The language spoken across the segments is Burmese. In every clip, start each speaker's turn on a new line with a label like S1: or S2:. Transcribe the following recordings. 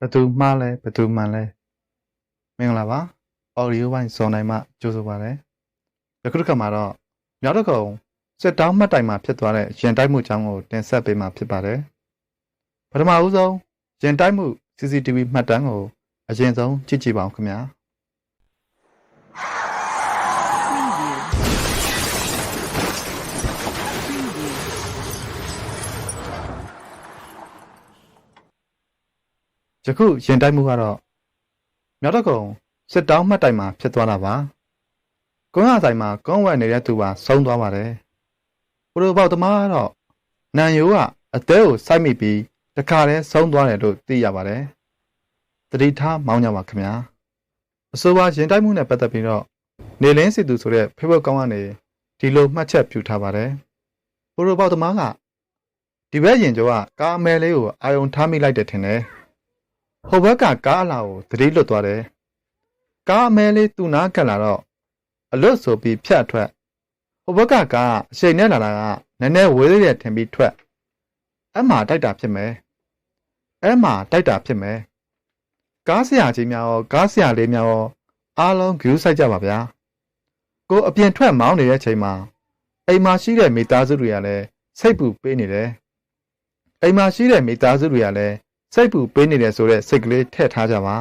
S1: ဘသူမှားလဲဘသူမှန်လဲမင်္ဂလာပါ audio ဝိုင်းစောနိုင်မှကြိုးဆိုပါရစေယခုတစ်ခါမှာတော့မြောက်တကုံစစ်တောင်းမှတ်တိုင်မှာဖြစ်သွားတဲ့ရင်တိုက်မှုအကြောင်းကိုတင်ဆက်ပေးမှာဖြစ်ပါတယ်ပထမဦးဆုံးရင်တိုက်မှု CCTV မှတ်တမ်းကိုအရင်ဆုံးကြည့်ကြည့်ပါဦးခင်ဗျာ ယခုရင်တိုက်မှုကတော့မြောက်တကုံစစ်တောင်းမှတ်တိုင်မှာဖြစ်သွားတာပါကုန်းရဆိုင်မှာကုန်းဝက်နေတဲ့သူပါဆုံးသွားပါတယ်ပရိုပေါက်သမားကတော့နန်ယိုကအသေးကိုစိုက်မိပြီးတခါတည်းဆုံးသွားတယ်လို့သိရပါတယ်တတိထားမောင်းကြပါခင်ဗျာအဆိုပါရင်တိုက်မှုနဲ့ပတ်သက်ပြီးတော့နေလင်းစီသူဆိုတဲ့ဖေဖော်ကောင်းကနေဒီလိုမှတ်ချက်ပြုထားပါတယ်ပရိုပေါက်သမားကဒီဘက်ရင်ကျော်ကကားအမဲလေးကိုအာယုံထားမိလိုက်တယ်ထင်တယ် ဟိုဘက်ကကားအလာကိုသတိလွတ်သွားတယ်။ကားအမဲလေးသူ့နားကပ်လာတော့အလွတ်ဆိုပြီးဖြတ်ထွက်။ဟိုဘက်ကကားအချိန်နဲ့လာတာကနည်းနည်းဝေးသေးတယ်ထင်ပြီးထွက်။အဲ့မှာတိုက်တာဖြစ်မယ်။အဲ့မှာတိုက်တာဖြစ်မယ်။ကားဆရာကြီးများရောကားဆရာလေးများရောအားလုံးဂရုစိုက်ကြပါဗျာ။ကိုအပြင်ထွက်မောင်းနေတဲ့ချိန်မှာအိမ်မှာရှိတဲ့မိသားစုတွေကလည်းစိတ်ပူပေးနေတယ်။အိမ်မှာရှိတဲ့မိသားစုတွေကလည်း စိတ်ပူပေးနေတယ်ဆိုတဲ့စိတ်ကလေးထည့်ထားကြပါ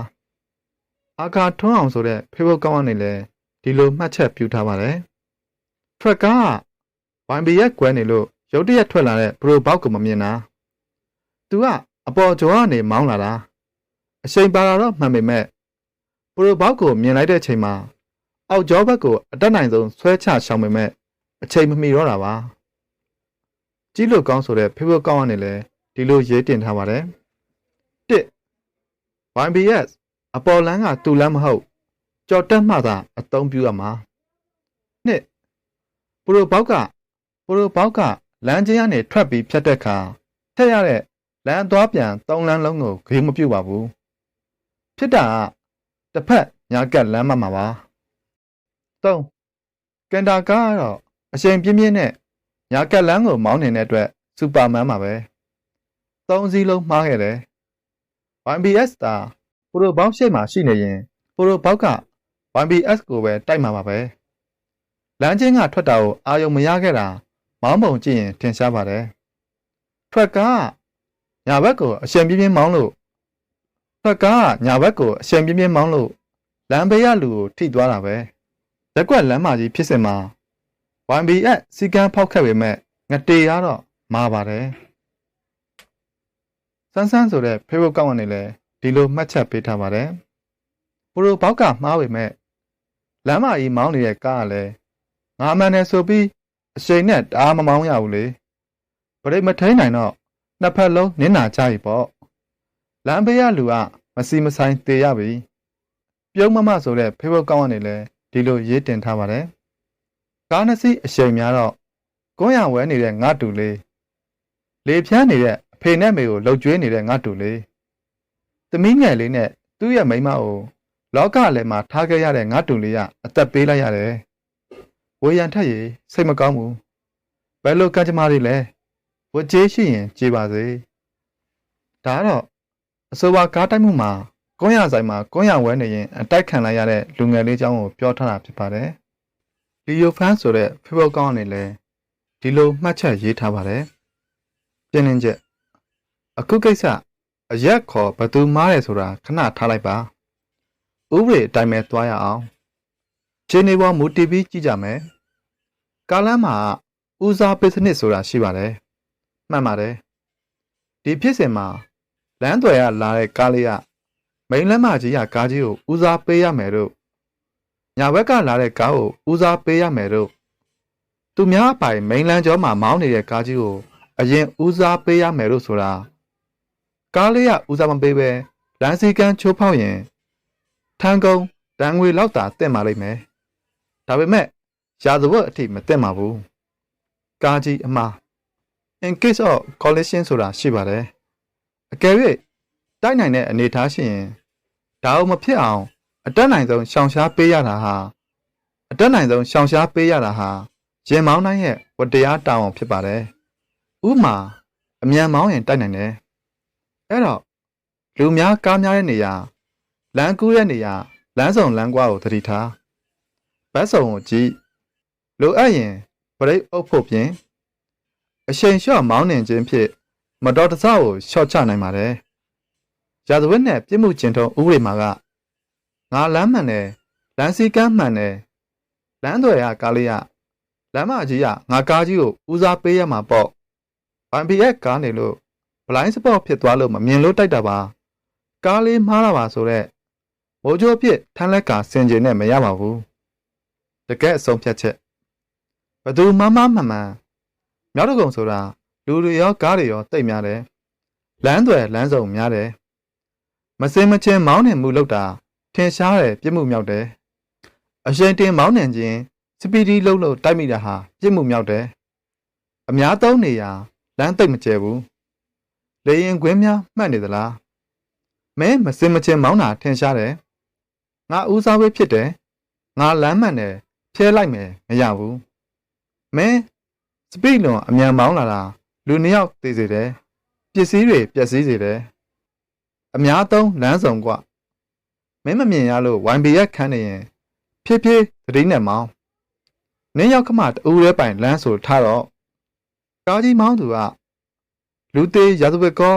S1: အာကာထွန်းအောင်ဆိုတဲ့ဖေဖို့ကောင်းကနေလဲဒီလိုမှတ်ချက်ပြုထားပါတယ်ထရက်ကားက YB ရဲ့ကွဲနေလို့ရုတ်တရက်ထွက်လာတဲ့ဘရိုဘောက်ကိုမမြင်တာသူကအပေါ်ကျော်ကနေမောင်းလာတာအချိန်ပါလာတော့မှန်ပေမဲ့ဘရိုဘောက်ကိုမြင်လိုက်တဲ့ချိန်မှာအောက်ကျောဘက်ကိုအတက်နိုင်ဆုံးဆွဲချရှောင်ပေမဲ့အချိန်မမီတော့တာပါကြီးလို့ကောင်းဆိုတဲ့ဖေဖို့ကောင်းကနေလဲဒီလိုရေးတင်ထားပါတယ် YBS အပေါ်လန်းကတူလန်းမဟုတ်ကြော်တက်မှသာအသုံးပြုရမှာနှစ်ပရိုဘောက်ကပရိုဘောက်ကလမ်းချင်းကနေထွက်ပြီးဖြတ်တဲ့အခါထက်ရတဲ့လမ်းသွားပြန်သုံးလမ်းလုံးကိုဂေးမပြုတ်ပါဘူးဖြစ်တာကတစ်ဖက်ညာကက်လမ်းမှမှာပါသုံးကန်တာကားကတော့အချိန်ပြင်းပြင်းနဲ့ညာကက်လမ်းကိုမောင်းနေတဲ့အတွက်စူပါမန်ပါပဲသုံးစီးလုံးမှားခဲ့တယ် YBS တာပရိုဘောက်ရှိမှရှိနေရင်ပရိုဘောက်က YBS ကိုပဲတိုက်မှာပါပဲလမ်းချင်းကထွက်တာကိုအာယုံမရခဲ့တာမောင်းပုံကြည့်ရင်ထင်ရှားပါတယ်ထွက်ကားညာဘက်ကိုအရှင်ပြင်းပြင်းမောင်းလို့ထွက်ကားညာဘက်ကိုအရှင်ပြင်းပြင်းမောင်းလို့လမ်းဘေးရလူကိုထိသွားတာပဲရက်ကွက်လမ်းမကြီးဖြစ်စင်မှာ YBS စီကန်းဖောက်ခက်ပေမဲ့ငတေရတော့မာပါတယ် စန်းစန်းဆိုတဲ့ Facebook ကောက်ကနေလဲဒီလိုမှတ်ချက်ပေးထားပါတယ်။ပရိုဘောက်ကမှားပေမဲ့လမ်းမကြီးမောင်းနေတဲ့ကားကလည်းငါမှန်တယ်ဆိုပြီးအချိန်နဲ့တအားမမောင်းရဘူးလေ။ပရိတ်မထိန်နိုင်တော့နှစ်ဖက်လုံးနင်းနာကြပြီပေါ့။လမ်းဘေးကလူကမစီမဆိုင်တေရပြီ။ပြုံးမမဆိုတဲ့ Facebook ကောက်ကနေလဲဒီလိုရေးတင်ထားပါတယ်။ကားနှစ်စီးအချိန်များတော့ကွန်းရဝဲနေတဲ့ငါတူလေးလေဖြန်းနေတဲ့အ ဖေနဲ့မေကိုလှုပ်ကြွေးနေတဲ့ငါတူလေးသမီးငယ်လေးနဲ့သူ့ရဲ့မိန်းမကိုလောကလည်းမှာထားခဲ့ရတဲ့ငါတူလေးကအသက်ပေးလိုက်ရတယ်ဝေယံထက်ရစိတ်မကောင်းဘူးဘယ်လိုကံကြမ္မာတွေလဲဝကြေးရှိရင်ကြေးပါစေဒါကတော့အဆိုပါကားတိုက်မှုမှာကွန်းရဆိုင်မှာကွန်းရဝဲနေရင်အတိုက်ခံလိုက်ရတဲ့လူငယ်လေးအကြောင်းကိုပြောထားတာဖြစ်ပါတယ်လီယိုဖန်ဆိုတဲ့ Facebook ကောင်းကနေလဲဒီလိုမှတ်ချက်ရေးထားပါတယ်ပြင်းလင်းချက် အခုကိစ္စအရက်ခေါ်ဘသူမားတယ်ဆိုတာခဏထားလိုက်ပါဥပဒေအတိုင်းပဲသွားရအောင်ခြေနေပေါ်မူတည်ပြီးကြည့်ကြမယ်ကာလမ်းမှာဦးစားပေးစနစ်ဆိုတာရှိပါတယ်မှန်ပါတယ်ဒီဖြစ်စဉ်မှာလမ်းသွယ်ရလာတဲ့ကားလေးကမိန်လမ်းမကြီးကကားကြီးကိုဦးစားပေးရမယ်တို့ညာဘက်ကလာတဲ့ကားကိုဦးစားပေးရမယ်တို့သူများပိုင်မိန်လမ်းကျောမှာမောင်းနေတဲ့ကားကြီးကိုအရင်ဦးစားပေးရမယ်လို့ဆိုတာ ကားလေးကဦးစားမပေးပဲလမ်းစည်းကမ်းချိုးဖောက်ရင်ထန်းကုန်းတန်ငွေလောက်တာတက်มาလိမ့်မယ်ဒါပေမဲ့ရာဇဝတ်အထိမတက်မှာဘူးကားကြီးအမှား in case of collision ဆိုတာရှိပါတယ်အကယ်၍တိုက်နိုင်တဲ့အနေအထားရှိရင်ဒါအောင်မဖြစ်အောင်အတက်နိုင်ဆုံးရှောင်ရှားပေးရတာဟာအတက်နိုင်ဆုံးရှောင်ရှားပေးရတာဟာရင်မောင်းတိုင်းရဲ့ဝတ္တရားတာဝန်ဖြစ်ပါတယ်ဥမာအမြန်မောင်းရင်တိုက်နိုင်တယ် အဲ့တော့လူများကားများတဲ့နေရာလမ်းကူးတဲ့နေရာလမ်းဆောင်လမ်းကွာကိုသတိထားဘတ်ဆောင်ကိုကြည့်လိုအပ်ရင်ဘရိတ်အုပ်ဖို့ပြင်အချိန်လျှော့မောင်းနှင်ခြင်းဖြင့်မတော်တဆကိုလျှော့ချနိုင်ပါတယ်ရာဇဝတ်နဲ့ပြစ်မှုကျင့်ထုံးဥပဒေမှာကငါလမ်းမှန်တယ်လမ်းစည်းကမ်းမှန်တယ်လမ်းတွေရကားလေးရလမ်းမကြီးရငါကားကြီးကိုဦးစားပေးရမှာပေါ့ဘန်ပီရဲ့ကားနေလို့ ဘလိုင်းစပေါ့ဖြစ်သွားလို့မမြင်လို့တိုက်တာပါကားလေးမှားတာပါဆိုတော့မိုးကြိုးအဖြစ်ထမ်းလက်ကာစင်ကျင်နဲ့မရပါဘူးတကယ်အဆုံးဖြတ်ချက်ဘသူမမမှန်မှန်မြောက်တကုံဆိုတာလူတွေရောကားတွေရောတိတ်များတယ်လမ်းတွေလမ်းစုံများတယ်မစင်မချင်းမောင်းနှင်မှုလောက်တာထင်ရှားတယ်ပြစ်မှုမြောက်တယ်အရှင်တင်မောင်းနှင်ခြင်းစပီဒီလုံးလို့တိုက်မိတာဟာပြစ်မှုမြောက်တယ်အများသုံးနေရာလမ်းတိတ်မကျဲဘူး လေရင်ကွင်းများမှတ်နေသလားမဲမစင်မချင်းမောင်းတာထင်ရှားတယ်ငါဦးစားပေးဖြစ်တယ်ငါလမ်းမှန်တယ်ဖြဲလိုက်မယ်မရဘူးမဲစပိလွန်အမြန်မောင်းလာတာလူနှစ်ယောက်သေစေတယ်ပစ္စည်းတွေပျက်စီးစေတယ်အများသုံးလမ်းဆောင်กว่าမင်းမမြင်ရလို့ YB ရက်ခန်းနေရင်ဖြည်းဖြည်းသတိနဲ့မောင်းနင်းရောက်ခမတူရဲပိုင်လမ်းဆိုထားတော့ကားကြီးမောင်းသူက လူသေးရာဇဝတ်ကော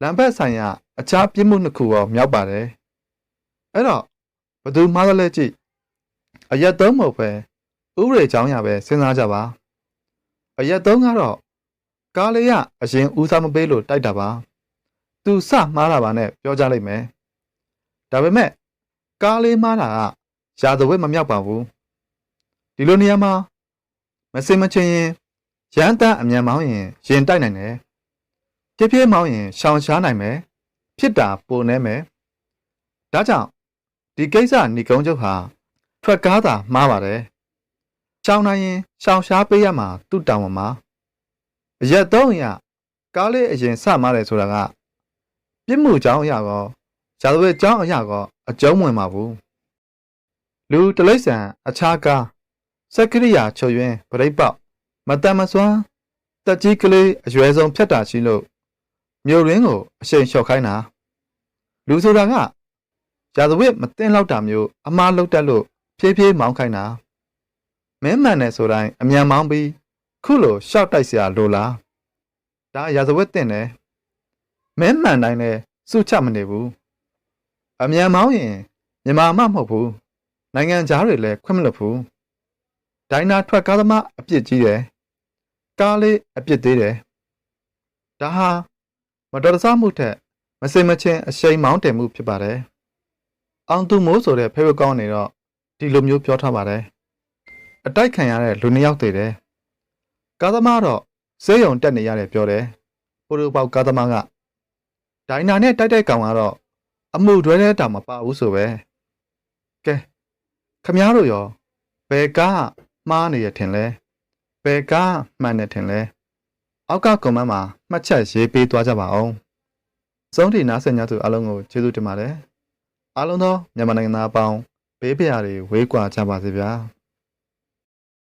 S1: လမ်းဘက်ဆိုင်ရာအခြားပြစ်မှုနှစ်ခုရောမြောက်ပါတယ်အဲ့တော့ဘသူမှားသလဲကြည့်အရက်သုံးမဟုတ်ပဲဥပဒေကြောင်းရပဲစဉ်းစားကြပါအရက်သုံးကတော့ကားလေးကအရင်ဦးစားမပေးလို့တိုက်တာပါသူစမှားတာပါနဲ့ပြောကြလိုက်မယ်ဒါပေမဲ့ကားလေးမှားတာကရာဇဝတ်မမြောက်ပါဘူးဒီလိုနေရာမှာမစင်မချင်းရင်ရန်တန်းအမြန်မောင်းရင်ရင်တိုက်နိုင်တယ် ဖြည်းဖြည်းမောင်းရင်ရှောင်ရှားနိုင်မယ်ဖြစ်တာပိုနေမယ်ဒါကြောင့်ဒီကိစ္စဏီကုံးချုပ်ဟာထွက်ကားတာမှားပါတယ်ရှောင်နိုင်ရင်ရှောင်ရှားပေးရမှာသူ့တောင်းပမှာအရက်သုံးရကားလေးအရင်စမားတယ်ဆိုတာကပြစ်မှုကြောင်းအရာကောရာဇဝတ်ကြောင်းအရာကောအကျုံးဝင်ပါဘူးလူတလိษံအခြားကားစက်ကရိယာချုပ်ယွင်းပြိပောက်မတန်မစွမ်းတက်ကြီးကလေးအရွယ်ဆုံးဖြတ်တာရှိလို့ မြို့ရင်းကိုအရှိန်လျှော့ခိုင်းတာလူဆိုတာကရာဇဝတ်မတင်လောက်တာမျိုးအမားလောက်တက်လို့ဖြည်းဖြည်းမောင်းခိုင်းတာမင်းမှန်တယ်ဆိုတိုင်းအမြန်မောင်းပြီးခုလိုရှောက်တိုက်เสียလိုလားဒါရာဇဝတ်တင်တယ်မင်းမှန်တိုင်းလည်းစုချမနေဘူးအမြန်မောင်းရင်မြန်မာမှမဟုတ်ဘူးနိုင်ငံသားတွေလည်းခွင့်မလွတ်ဘူးဒိုင်နာထွက်ကားသမားအပြစ်ကြီးတယ်ကားလေးအပြစ်သေးတယ်ဒါဟာမ တော်တဆမှုထက်မစင်မချင်းအရှိန်မောင်းတင်မှုဖြစ်ပါတယ်အောင်သူမိုးဆိုတဲ့ဖေဖေကောင်းနေတော့ဒီလိုမျိုးပြောထားပါတယ်အတိုက်ခံရတဲ့လူနှစ်ယောက်သေးတယ်ကားသမားတော့စေးရုံတက်နေရတယ်ပြောတယ်ပိုလိုပေါက်ကားသမားကဒိုင်နာနဲ့တိုက်တိုက်ကောင်ကတော့အမှုတွဲတဲ့တောင်မပါဘူးဆိုပဲကဲခမားတို့ရောဘယ်ကားမှားနေရထင်လဲဘယ်ကားမှန်နေထင်လဲ အောက်ကကွန်မန့်မှာမှတ်ချက်ရေးပေးသွားကြပါအောင်စုံးထီနားဆင်ကြသူအားလုံးကိုကျေးဇူးတင်ပါတယ်အားလုံးသောမြန်မာနိုင်ငံသားအပေါင်းဘေးပရာတွေဝေးကွာကြပါစေဗျာ